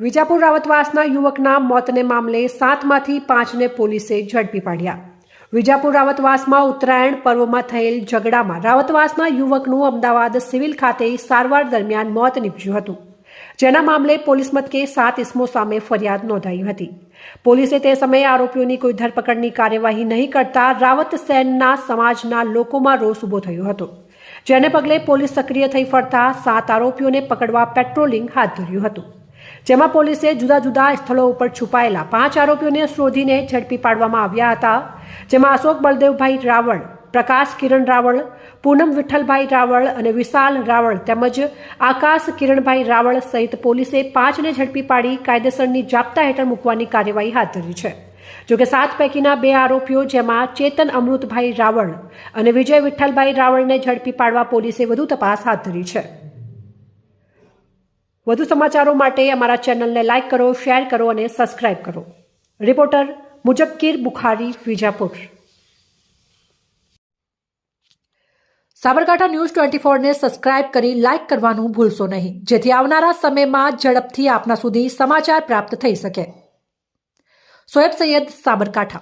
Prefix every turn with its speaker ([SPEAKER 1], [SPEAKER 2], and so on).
[SPEAKER 1] વિજાપુર રાવતવાસના યુવકના મોતને મામલે સાતમાંથી પાંચને પોલીસે ઝડપી પાડ્યા. વિજાપુર રાવતવાસમાં ઉત્તરાયણ પર્વમાં થયેલ ઝઘડામાં રાવતવાસના યુવકનું અમદાવાદ સિવિલ ખાતે સારવાર દરમિયાન મોત નીપજ્યું હતું. જેના મામલે પોલીસ મથકે સાત ઇસમો સામે ફરિયાદ નોંધાઈ હતી. પોલીસે તે સમયે આરોપીઓની કોઈ ધરપકડની કાર્યવાહી નહીં કરતા રાવત સેનના સમાજના લોકોમાં રોષ ઊભો થયો હતો. જેને પગલે પોલીસ સક્રિય થઈ ફરતા સાત આરોપીઓને પકડવા પેટ્રોલિંગ હાથ ધર્યું હતું. જેમાં પોલીસે જુદા જુદા સ્થળો ઉપર છુપાયેલા પાંચ આરોપીઓને શોધીને ઝડપી પાડવામાં આવ્યા હતા, જેમાં અશોક બળદેવભાઈ રાવળ, પ્રકાશ કિરણ રાવળ, પૂનમ વિઠ્ઠલભાઈ રાવળ અને વિશાલ રાવળ તેમજ આકાશ કિરણભાઈ રાવળ સહિત પોલીસે પાંચને ઝડપી પાડી કાયદેસરની જાપ્તા હેઠળ મૂકવાની કાર્યવાહી હાથ ધરી છે. જોકે સાત પૈકીના બે આરોપીઓ, જેમાં ચેતન અમૃતભાઈ રાવળ અને વિજય વિઠ્ઠલભાઈ રાવળને ઝડપી પાડવા પોલીસે વધુ તપાસ હાથ ધરી છે. વધુ સમાચારો માટે અમારા ચેનલને લાઇક કરો, શેર કરો અને સબસ્ક્રાઇબ કરો. Reporter Mujakkir Bukhari, Vijapur. Sabarkantha news twenty ફોરને subscribe કરી લાઇક કરવાનું ભૂલશો નહીં. જેથી આવનારા સમયમાં ઝડપથી આપના સુધી સમાચાર પ્રાપ્ત થઈ શકે. સોએબ સૈયદ સાબરકાંઠા.